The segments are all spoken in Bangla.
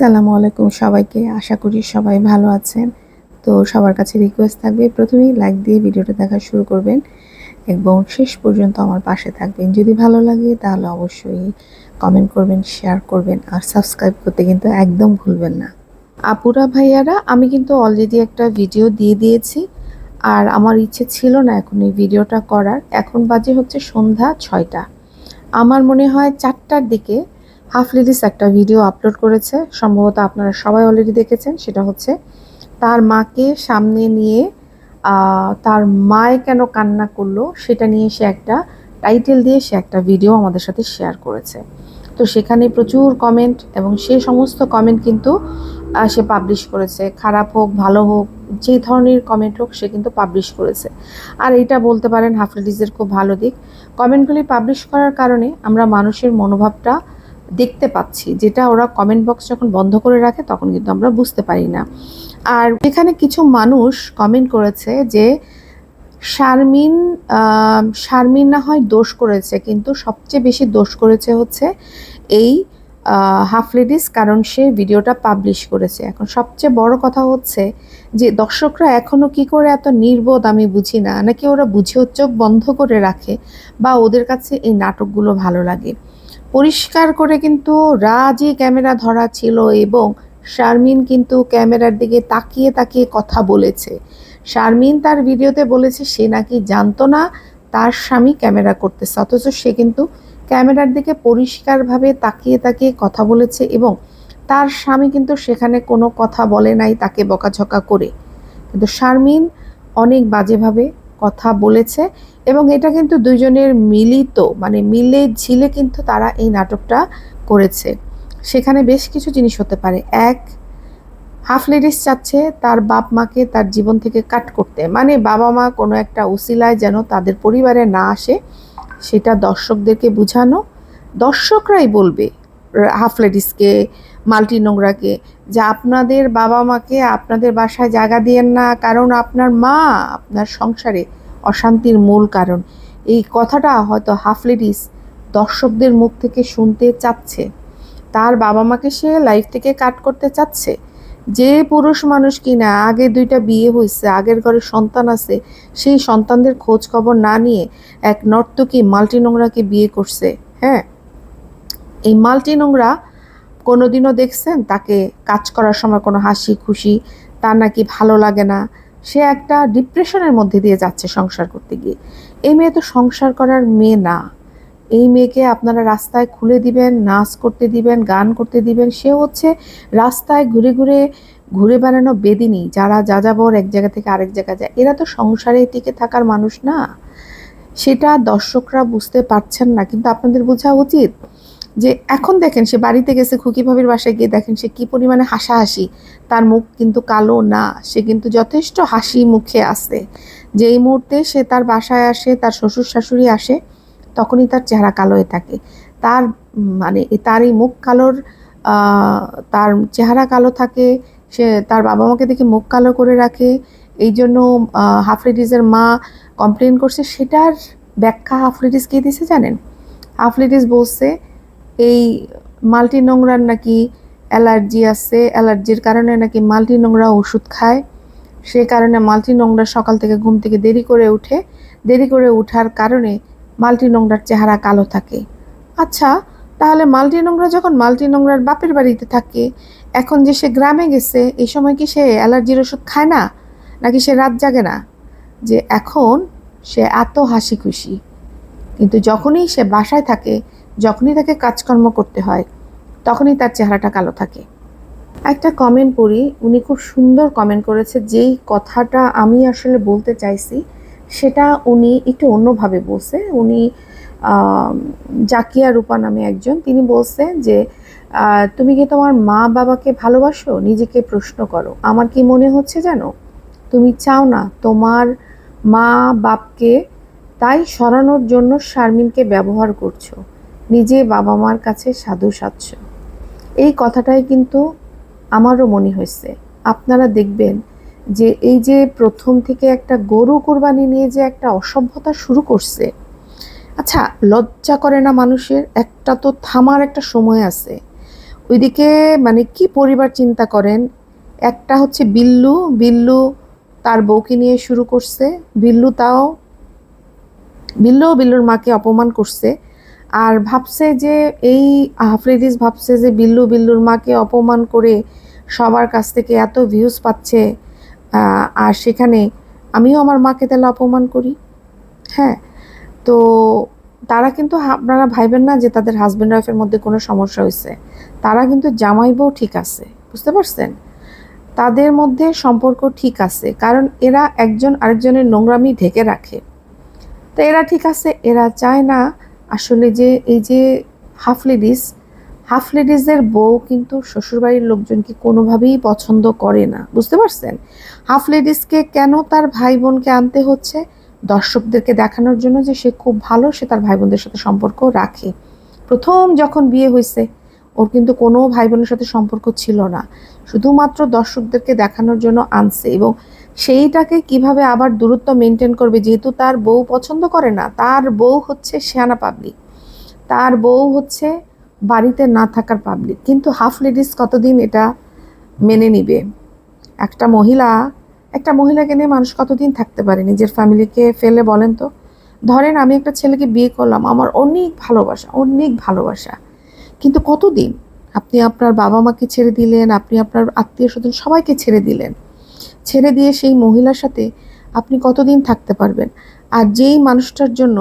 আসসালামু আলাইকুম সবাইকে। আশা করি সবাই ভালো আছেন। তো সবার কাছে রিকোয়েস্ট থাকবে, প্রথমেই লাইক দিয়ে ভিডিওটা দেখা শুরু করবেন এবং শেষ পর্যন্ত আমার পাশে থাকবেন। যদি ভালো লাগে তাহলে অবশ্যই কমেন্ট করবেন শেয়ার করবেন আর সাবস্ক্রাইব করতে কিন্তু একদম ভুলবেন না। আপুরা ভাইয়ারা, আমি কিন্তু অলরেডি একটা ভিডিও দিয়ে দিয়েছি আর আমার ইচ্ছে ছিল না এখন এই ভিডিওটা করার। এখন বাজে হচ্ছে সন্ধ্যা ছয়টা। আমার মনে হয় চারটার দিকে হাফ লিডিস একটা ভিডিও আপলোড করেছে। সম্ভবত আপনারা সবাই অলরেডি দেখেছেন, সেটা হচ্ছে তার মাকে সামনে নিয়ে তার মায় কেন কান্না করল সেটা নিয়ে সে একটা টাইটেল দিয়ে সে একটা ভিডিও আমাদের সাথে শেয়ার করেছে। তো সেখানে প্রচুর কমেন্ট এবং সে সমস্ত কমেন্ট কিন্তু সে পাবলিশ করেছে। খারাপ হোক, ভালো হোক, যে ধরনের কমেন্ট হোক, সে কিন্তু পাবলিশ করেছে। আর এটা বলতে পারেন হাফ লিডিসের খুব ভালো দিক। কমেন্টগুলি পাবলিশ করার কারণে আমরা মানুষের মনোভাবটা দেখতে পাচ্ছি, যেটা ওরা কমেন্ট বক্স যখন বন্ধ করে রাখে, তখন কিন্তু আমরা বুঝতে পারি না। আর এখানে কিছু মানুষ কমেন্ট করেছে যে, শারমিন শারমিন না হয় দোষ করেছে, কিন্তু সবচেয়ে বেশি দোষ করেছে হচ্ছে এই হাফ লেডিস কারণ সে ভিডিওটা পাবলিশ করেছে। এখন সবচেয়ে বড় কথা হচ্ছে যে, দর্শকরা এখনও কি করে এত নির্বোধ আমি বুঝি না, নাকি ওরা বুঝেও চোখ বন্ধ করে রাখে, বা ওদের কাছে এই নাটকগুলো ভালো লাগে। পরিষ্কার করে কিন্তু রাজি ক্যামেরা ধরা ছিল এবং শারমিন কিন্তু ক্যামেরার দিকে তাকিয়ে তাকিয়ে কথা বলেছে। শারমিন তার ভিডিওতে বলেছে, সে নাকি জানতো না তার স্বামী ক্যামেরা করতেছে, অথচ সে কিন্তু ক্যামেরার দিকে পরিষ্কারভাবে তাকিয়ে তাকিয়ে কথা বলেছে এবং তার স্বামী কিন্তু সেখানে কোনো কথা বলে নাই তাকে বকাঝকা করে। কিন্তু শারমিন অনেক বাজেভাবে কথা বলেছে এবং এটা কিন্তু দুইজনের মিলিত মানে মিলে ঝিলে কিন্তু তারা এই নাটকটা করেছে। সেখানে বেশ কিছু জিনিস হতে পারে। এক, হাফ লেডিস চাচ্ছে তার বাপ মাকে তার জীবন থেকে কাট করতে। মানে বাবা মা কোনো একটা উসিলায় যেন তাদের পরিবারে না আসে, সেটা দর্শকদেরকে বোঝানো। দর্শকরাই বলবে হাফ লেডিসকে, মাল্টি নোংরাকে, যে আপনাদের বাবা মাকে আপনাদের বাসায় জায়গা দিয়েন না, কারণ আপনার মা, আপনার সংসারে অশান্তির মূল কারণ। এই কথাটা হয়তো হাফ লেডিস দর্শকদের মুখ থেকে শুনতে চাচ্ছে। তার বাবা মাকে সে লাইফ থেকে কাট করতে চাচ্ছে। যে পুরুষ মানুষ কিনা আগে দুইটা বিয়ে হয়েছে আগের ঘরে সন্তান আছে, সেই সন্তানদের খোঁজ খবর না নিয়ে এক নর্তকী মাল্টি নোংরাকে বিয়ে করছে হ্যাঁ? এই মাল্টি নোংরা কোনোদিনও দেখছেন? তাকে কাজ করার সময় কোনো হাসি খুশি তার নাকি ভালো লাগে না। সে একটা ডিপ্রেশনের মধ্যে দিয়ে যাচ্ছে সংসার করতে গিয়ে। এই মেয়ে তো সংসার করার মেয়ে না। এই মেয়েকে আপনারা রাস্তায় খুলে দিবেন, নাচ করতে দিবেন, গান করতে দিবেন। সে হচ্ছে রাস্তায় ঘুরে ঘুরে ঘুরে বেড়ানো বেদিনী, যারা যাযাবর এক জায়গা থেকে আরেক জায়গায় যায়। এরা তো সংসারে টিকে থাকার মানুষ না। সেটা দর্শকরা বুঝতে পারছেন না, কিন্তু আপনাদের বোঝা উচিত যে এখন দেখেন সে বাড়িতে গেছে, খুকি ভাবির বাসায় গিয়ে দেখেন সে কি পরিমাণে হাসাহাসি। তার মুখ কিন্তু কালো না, সে কিন্তু যথেষ্ট হাসি মুখে আছে। যেই মুহূর্তে সে তার বাসায় আসে, তার শ্বশুর শাশুড়ি আসে, তখনই তার চেহারা কালো হয়ে থাকে। তার মানে তার এই মুখ কালোর তার চেহারা কালো থাকে, সে তার বাবা মাকে দেখে মুখ কালো করে রাখে। এই জন্য হাফলেডিসের মা কমপ্লেন করছে, সেটার ব্যাখ্যা হাফলেডিস কে দিছে জানেন? হাফলেডিস বলছে এই মাল্টি নোংরার নাকি অ্যালার্জি আছে, অ্যালার্জির কারণে নাকি মাল্টি নোংরা ওষুধ খায়। সে কারণে মাল্টি নোংরা সকাল থেকে ঘুম থেকে দেরি করে উঠে, দেরি করে ওঠার কারণে মাল্টি নোংরার চেহারা কালো থাকে। আচ্ছা তাহলে মাল্টি নোংরা যখন মাল্টি নোংরার বাপের বাড়িতে থাকে, এখন যে সে গ্রামে গেছে, এই সময় কি সে অ্যালার্জির ওষুধ খায় না? নাকি সে রাত জাগে না? যে এখন সে এত হাসি খুশি কিন্তু যখনই সে বাসায় থাকে যখনই তাকে কাজকর্ম করতে হয়, তখনই তার চেহারাটা কালো থাকে। একটা কমেন্ট পড়ি, উনি খুব সুন্দর কমেন্ট করেছে, যেই কথাটা আমি আসলে বলতে চাইছি, সেটা উনি একটু অন্যভাবে বলছে। উনি জাকিয়া রূপা নামে একজন, তিনি বলছে যে তুমি কি তোমার মা বাবাকে ভালোবাসো? নিজেকে প্রশ্ন করো। আমার কি মনে হচ্ছে জানো? তুমি চাও না তোমার মা বাপকে তাই সরানোর জন্য শারমিনকে ব্যবহার করছ। নিজে বাবা মার কাছে সাধু সাধছ এই কথাটাই কিন্তু আমারও মনে হয়েছে। আপনারা দেখবেন যে এই যে প্রথম থেকে একটা গরু কোরবানি নিয়ে যে একটা অসভ্যতা শুরু করছে আচ্ছা লজ্জা করে না মানুষের? একটা তো থামার একটা সময় আছে। ওইদিকে মানে কি পরিবার চিন্তা করেন? একটা হচ্ছে বিল্লু বিল্লু তার বউকে নিয়ে শুরু করছে, বিল্লু তাও, বিল্লু বিল্লুর মাকে অপমান করছে। আর ভাবছে যে এই হাফরিদিস ভাবছে যে বিল্লু বিল্লুর মাকে অপমান করে সবার কাছ থেকে এত ভিউজ পাচ্ছে আর সেখানে আমিও আমার মাকে তাহলে অপমান করি? হ্যাঁ তো তারা কিন্তু আপনারা ভাইবেন না যে তাদের হাজব্যান্ড ওয়াইফের মধ্যে কোনো সমস্যা হয়েছে তারা কিন্তু জামাই বউ ঠিক আছে, বুঝতে পারছেন? তাদের মধ্যে সম্পর্ক ঠিক আছে, কারণ এরা একজন আরেকজনের নোংরামি ঢেকে রাখে। তো এরা ঠিক আছে, এরা চায় না আসলে যে, এই যে হাফ লেডিস হাফ লেডিসের বউ কিন্তু শ্বশুরবাড়ির লোকজনকে কোনোভাবেই পছন্দ করে না। বুঝতে পারছেন? হাফ লেডিসকে কেন তার ভাই বোনকে আনতে হচ্ছে? দর্শকদেরকে দেখানোর জন্য যে সে খুব ভালো, সে তার ভাই বোনদের সাথে সম্পর্ক রাখে। প্রথম যখন বিয়ে হয়েছে ওর কিন্তু কোনো ভাই বোনের সাথে সম্পর্ক ছিল না। শুধুমাত্র দর্শকদেরকে দেখানোর জন্য আনছে এবং সেইটাকে কীভাবে আবার দূরত্ব মেনটেন করবে? যেহেতু তার বউ পছন্দ করে না, তার বউ হচ্ছে শেয়ানা পাবলিক তার বউ হচ্ছে বাড়িতে না থাকার পাবলিক কিন্তু হাফ লেডিস কতদিন এটা মেনে নিবে? একটা মহিলা, একটা মহিলাকে নিয়ে মানুষ কতদিন থাকতে পারে? নিজের ফ্যামিলিকে ফেলে বলেন তো। ধরেন আমি একটা ছেলেকে বিয়ে করলাম, আমার অনেক ভালোবাসা অনেক ভালোবাসা। কিন্তু কতদিন? আপনি আপনার বাবা মাকে ছেড়ে দিলেন, আপনি আপনার আত্মীয় স্বজন সবাইকে ছেড়ে দিলেন। ছেড়ে দিয়ে সেই মহিলার সাথে আপনি কতদিন থাকতে পারবেন? আর যেই মানুষটার জন্য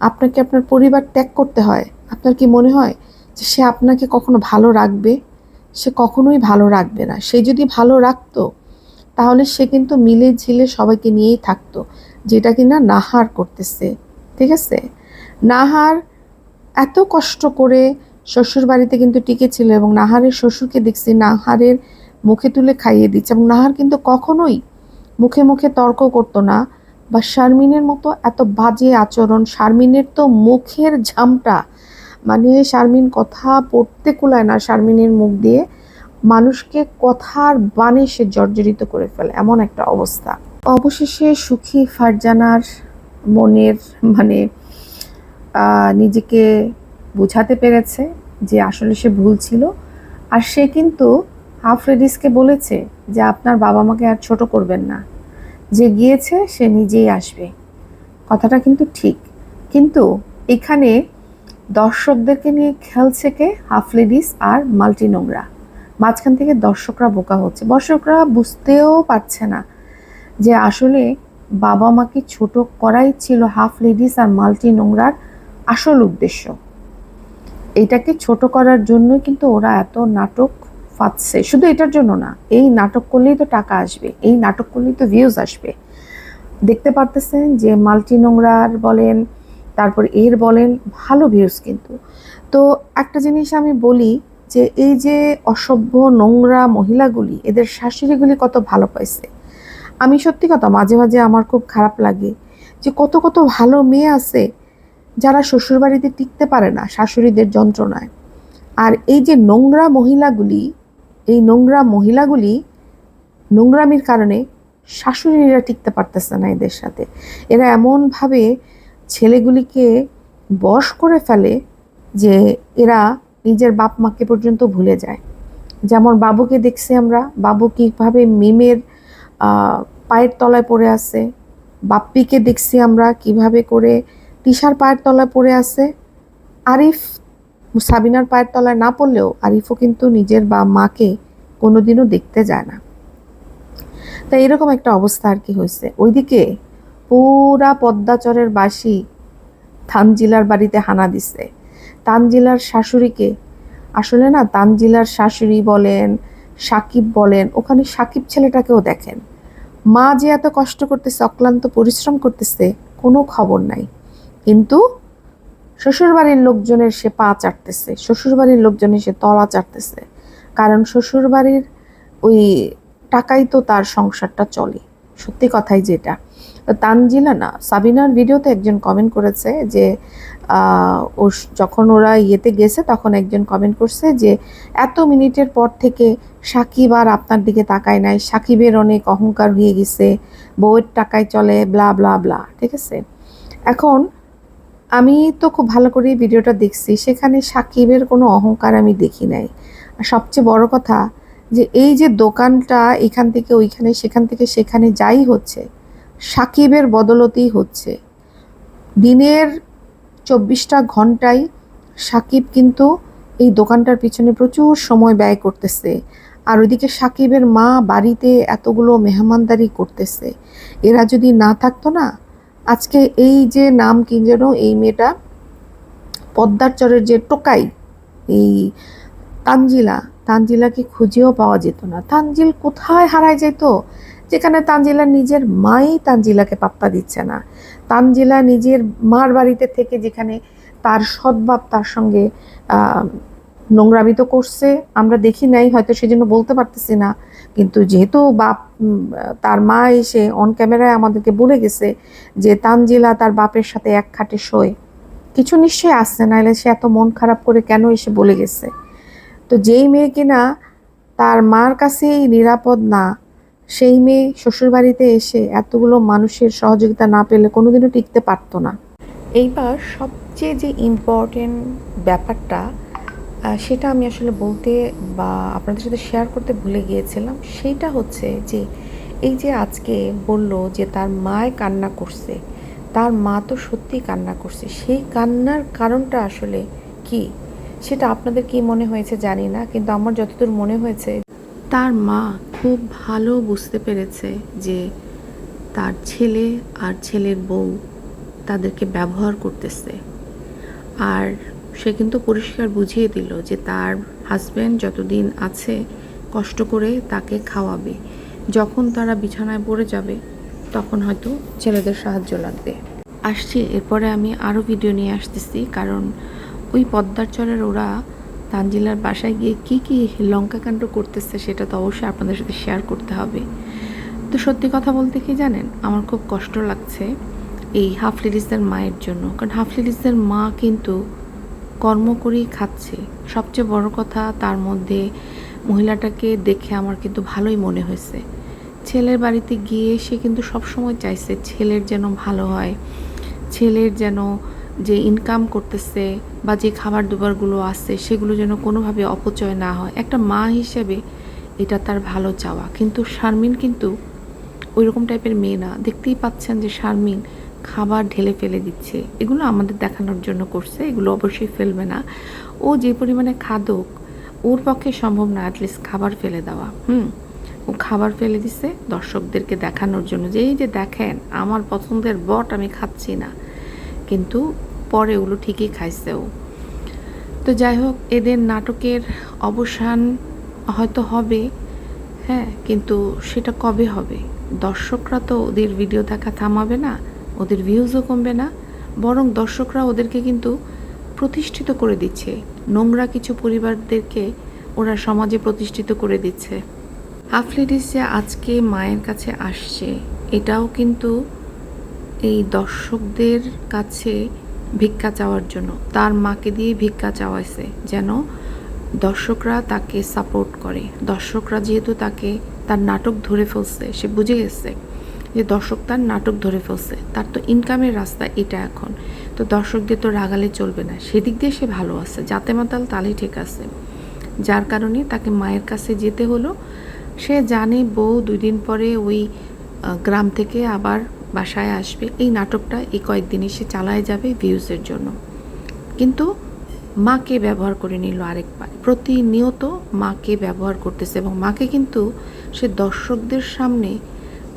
আপনাকে আপনার পরিবার ত্যাগ করতে হয়, আপনার কি মনে হয় যে সে আপনাকে কখনো ভালো রাখবে? সে কখনোই ভালো রাখবে না। সে যদি ভালো রাখতো, তাহলে সে কিন্তু মিলে ঝিলে সবাইকে নিয়েই থাকতো, যেটা কিনা নাহার করতেছে। ঠিক আছে? নাহার এত কষ্ট করে শ্বশুর বাড়িতে কিন্তু টিকেছিল এবং নাহারের শ্বশুরকে দেখছি নাহারের মুখে তুলে খাইয়ে দিচ্ছে এবং নাহার কিন্তু কখনোই মুখে মুখে তর্ক করতো না বা শারমিনের মতো এত বাজে আচরণ, শারমিনের তো মুখের ঝামটা মানে শারমিন কথা পড়তে কুলায় না শারমিনের মুখ দিয়ে, মানুষকে কথার বাণে সে জর্জরিত করে ফেলে, এমন একটা অবস্থা। অবশেষে সুখী ফারজানার মনের মানে নিজেকে বোঝাতে পেরেছে যে আসলে সে ভুল ছিল, আর সে কিন্তু হাফ লেডিসকে বলেছে যে আপনার বাবা মাকে আর ছোট করবেন না। যে গিয়েছে, সে নিজেই আসবে। কথাটা কিন্তু ঠিক। কিন্তু এখানে দর্শকদেরকে নিয়ে খেলছে কে? হাফ লেডিস আর মাল্টি নোংরা। মাঝখান থেকে দর্শকরা বোকা হচ্ছে। দর্শকরা বুঝতেও পারছে না যে আসলে বাবা মাকে ছোট করাই ছিল হাফ লেডিস আর মাল্টি নোংরার আসল উদ্দেশ্য। এটাকে ছোট করার জন্য কিন্তু ওরা এত নাটক পাচ্ছে। শুধু এটার জন্য না, এই নাটক করলেই তো টাকা আসবে, এই নাটক করলেই তো ভিউজ আসবে। দেখতে পারতেছেন যে মাল্টি নোংরার বলেন, তারপর এর বলেন, ভালো ভিউজ কিন্তু। তো একটা জিনিস আমি বলি যে, এই যে অসভ্য নোংরা মহিলাগুলি, এদের শাশুড়িগুলি কত ভালো পাইছে। আমি সত্যি কথা মাঝে মাঝে আমার খুব খারাপ লাগে যে, কত কত ভালো মেয়ে আছে যারা শ্বশুরবাড়িতে টিকতে পারে না, শাশুড়িদের যন্ত্রণায়। আর এই যে নোংরা মহিলাগুলি এই নোংরা মহিলাগুলি নোংরামির কারণে শাশুড়িরা টিকতে পারতেছে না এদের সাথে। এরা এমনভাবে ছেলেগুলিকে বশ করে ফেলে যে এরা নিজের বাপ মাকে পর্যন্ত ভুলে যায়। যেমন বাবুকে দেখছি আমরা, বাবু কীভাবে মিমের পায়ের তলায় পড়ে আছে, বাপ্পিকে দেখছি আমরা কীভাবে করে তিশার পায়ের তলায় পড়ে আছে। আরিফ, সাবিনার পায়ের তলায় না পড়লেও আরিফও কিন্তু নিজের বা মাকে কোনোদিনও দেখতে যায় না। তাই এরকম একটা অবস্থা আর কি হয়েছে। ওইদিকে পুরা পদ্মাচরের বাসি থানজিলার বাড়িতে হানা দিছে। তানজিলার শাশুড়িকে, আসলে না তানজিলার শাশুড়ি বলেন, সাকিব বলেন, ওখানে সাকিব ছেলেটাকেও দেখেন। মা যে এত কষ্ট করতেছে, অক্লান্ত পরিশ্রম করতেছে, কোনো খবর নাই। কিন্তু শ্বশুরবাড়ির লোকজনের সে পা চাটতেছে, শ্বশুরবাড়ির লোকজনের সে তলা চাটতেছে। কারণ শ্বশুরবাড়ির ওই টাকাই তো তার সংসারটা চলে। সত্যি কথাই যেটা। তানজিলা না, সাবিনার ভিডিওতে একজন কমেন্ট করেছে যে ও যখন ওরা ইয়েতে গেছে তখন একজন কমেন্ট করছে যে, এত মিনিটের পর থেকে সাকিব আর আপনার দিকে তাকায় নাই। সাকিবের অনেক অহংকার হয়ে গেছে। বউয়ের টাকায় চলে ব্লা ব্লা ব্লা ঠিক আছে? এখন আমি তো খুব ভালো করে ভিডিওটা দেখছি। সেখানে সাকিবের কোনো অহংকার আমি দেখি নাই। সবচেয়ে বড় কথা যে এই যে দোকানটা এখান থেকে ওইখানে, সেখান থেকে সেখানে যাই হচ্ছে, সাকিবের বদলতেই হচ্ছে। দিনের চব্বিশটা ঘন্টায় সাকিব কিন্তু এই দোকানটার পিছনে প্রচুর সময় ব্যয় করতেছে। আর ওইদিকে সাকিবের মা বাড়িতে এতগুলো মেহমানদারি করতেছে। এরা যদি না থাকতো না, আজকে এই যে নাম কি যেন, এই মেয়েটা পদ্মার চরের যে টোকাই, এই তানজিলা। তানজিলাকে খুঁজেও পাওয়া যেত না। তানজিল কোথায় হারায় যেত? যেখানে তানজিলা নিজের মাই তানজিলাকে পাত্তা দিচ্ছে না। তানজিলা নিজের মার বাড়িতে থেকে যেখানে তার সদ্ভাব তার সঙ্গে নোংরামি করছে। আমরা দেখি নাই, হয়তো সেজন্য বলতে পারতেছি না। কিন্তু যেহেতু বাপ তার মা এসে অন ক্যামেরায় আমাদেরকে বলে গেছে যে তানজিলা তার বাপের সাথে এক খাটে শোয়। কিছু নিশ্চয়ই আসছে নাহলে সে এত মন খারাপ করে কেন এসে বলে গেছে? তো যেই মেয়ে কিনা তার মার কাছেই নিরাপদ না, সেই মেয়ে শ্বশুরবাড়িতে এসে এতগুলো মানুষের সহযোগিতা না পেলে কোনোদিনও টিকতে পারতো না। এইবার সবচেয়ে যে ইম্পর্টেন্ট ব্যাপারটা সেটা আমি আসলে বলতে বা আপনাদের সাথে শেয়ার করতে ভুলে গিয়েছিলাম, সেটা হচ্ছে যে এই যে আজকে বলল যে তার মায় কান্না করছে, তার মা তো সত্যি কান্না করছে, সেই কান্নার কারণটা আসলে কি? সেটা আপনাদের কি মনে হয়েছে জানি না, কিন্তু আমার যতদূর মনে হয়েছে, তার মা খুব ভালো বুঝতে পেরেছে যে তার ছেলে আর ছেলের বউ তাদেরকে ব্যবহার করতেছে। আর সে কিন্তু পরিষ্কার বুঝিয়ে দিল যে তার হাজব্যান্ড যতদিন আছে কষ্ট করে তাকে খাওয়াবে। যখন তারা বিছানায় পড়ে যাবে, তখন হয়তো ছেলেদের সাহায্য লাগবে। আসছি, এরপরে আমি আরও ভিডিও নিয়ে আসতেছি, কারণ ওই পদ্মার চরের ওরা তানজিলার বাসায় গিয়ে কি কি লঙ্কাকাণ্ড করতেছে সেটা তো অবশ্যই আপনাদের সাথে শেয়ার করতে হবে। তো সত্যি কথা বলতে কি জানেন? আমার খুব কষ্ট লাগছে এই হাফ লেডিসদের মায়ের জন্য। কারণ হাফ লেডিসদের মা কিন্তু কর্ম করেই খাচ্ছে। সবচেয়ে বড় কথা তার মধ্যে মহিলাটাকে দেখে আমার কিন্তু ভালোই মনে হয়েছে। ছেলের বাড়িতে গিয়ে সে কিন্তু সবসময় চাইছে ছেলের যেন ভালো হয়, ছেলের যেন যে ইনকাম করতেছে বা যে খাবার দুবারগুলো আছে, সেগুলো যেন কোনোভাবে অপচয় না হয়। একটা মা হিসেবে এটা তার ভালো চাওয়া। কিন্তু শারমিন কিন্তু ওই রকম টাইপের মেয়ে না। দেখতেই পাচ্ছেন যে শারমিন খাবার ঢেলে ফেলে দিচ্ছে। এগুলো আমাদের দেখানোর জন্য করছে, এগুলো অবশ্যই ফেলবে না। ও যে পরিমাণে খাদক, ওর পক্ষে সম্ভব না অ্যাটলিস্ট খাবার ফেলে দেওয়া। হুম? ও খাবার ফেলে দিছে দর্শকদেরকে দেখানোর জন্য যে, এই যে দেখেন, আমার পছন্দের বট আমি খাচ্ছি না। কিন্তু পরে ওগুলো ঠিকই খাইছে ও তো যাই হোক এদের নাটকের অবসান হয়তো হবে হ্যাঁ কিন্তু সেটা কবে হবে? দর্শকরা তো ওদের ভিডিও দেখা থামাবে না, ওদের ভিউজও কমবে না, বরং দর্শকরা ওদেরকে কিন্তু প্রতিষ্ঠিত করে দিচ্ছে। নোংরা কিছু পরিবারদেরকে ওরা সমাজে প্রতিষ্ঠিত করে দিচ্ছে। হাফলেডিস যে আজকে মায়ের কাছে আসছে, এটাও কিন্তু এই দর্শকদের কাছে ভিক্ষা চাওয়ার জন্য। তার মাকে দিয়ে ভিক্ষা চাওয়াইছে, যেন দর্শকরা তাকে সাপোর্ট করে। দর্শকরা যেহেতু তাকে তার নাটক ধরে ফেলছে, সে বুঝে গেছে যে দর্শক তার নাটক ধরে ফেলছে। তার তো ইনকামের রাস্তা এটা এখন। তো দর্শকদের তো রাগালে চলবে না। সেদিক দিয়ে সে ভালো আছে, যাতে মাতাল তালেই ঠিক আছে। যার কারণে তাকে মায়ের কাছে যেতে হলো। সে জানে বউ দুই দিন পরে ওই গ্রাম থেকে আবার বাসায় আসবে। এই নাটকটা এই কয়েকদিনই সে চালায় যাবে ভিউজের জন্য। কিন্তু মাকে ব্যবহার করে নিল আরেকবার। প্রতিনিয়ত মাকে ব্যবহার করতেছে এবং মাকে কিন্তু সে দর্শকদের সামনে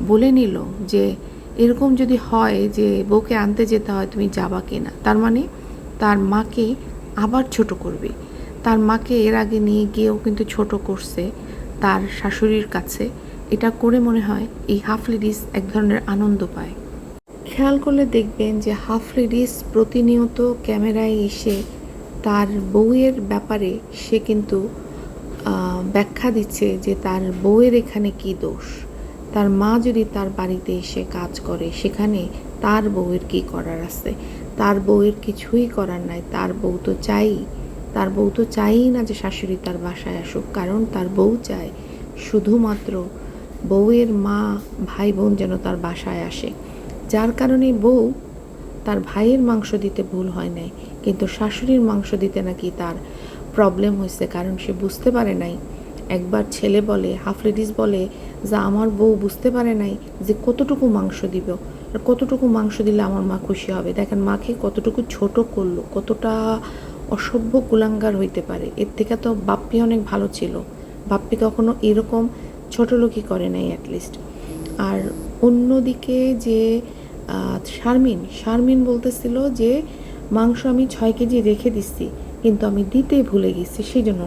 বলে নিল যে, এরকম যদি হয় যে বউকে আনতে যেতে হয়, তুমি যাবা কিনা? তার মানে তার মাকে আবার ছোট করবে। তার মাকে এর আগে নিয়ে গিয়েও কিন্তু ছোট করছে তার শাশুড়ির কাছে। এটা করে মনে হয় এই হাফ লেডিস এক ধরনের আনন্দ পায়। খেয়াল করলে দেখবেন যে হাফ লেডিস প্রতিনিয়ত ক্যামেরায় এসে তার বউয়ের ব্যাপারে সে কিন্তু ব্যাখ্যা দিচ্ছে যে তার বউয়ের এখানে কি দোষ? তার মা যদি তার বাড়িতে এসে কাজ করে, সেখানে তার বউয়ের কি করার আছে? তার বউয়ের কিছুই করার নাই, তার বউ তো চাই, তার বউ তো চাইই না যে শাশুড়ি তার বাসায় আসুক, কারণ তার বউ চায় শুধুমাত্র বউয়ের মা ভাই বোন যেন তার বাসায় আসে। যার কারণে বউ তার ভাইয়ের মাংস দিতে ভুল হয় নাই, কিন্তু শাশুড়ির মাংস দিতে নাকি তার প্রবলেম হয়েছে, কারণ সে বুঝতে পারে নাই। একবার ছেলে বলে হাফ লেডিস বলে, যে আমার বউ বুঝতে পারে নাই যে কতটুকু মাংস দিব, আর কতটুকু মাংস দিলে আমার মা খুশি হবে। দেখেন, মাকে কতটুকু ছোট করল, কতটা অসভ্য কুলাঙ্গার হইতে পারে। এর থেকে তো বাপ্পি অনেক ভালো ছিল। বাপ্পি কখনো এরকম ছোট লোকই করে নাই অ্যাটলিস্ট আর অন্যদিকে যে শারমিন শারমিন বলতেছিল যে, মাংস আমি ছয় কেজি রেখে দিচ্ছি, কিন্তু আমি দিতেই ভুলে গেছি সেই জন্য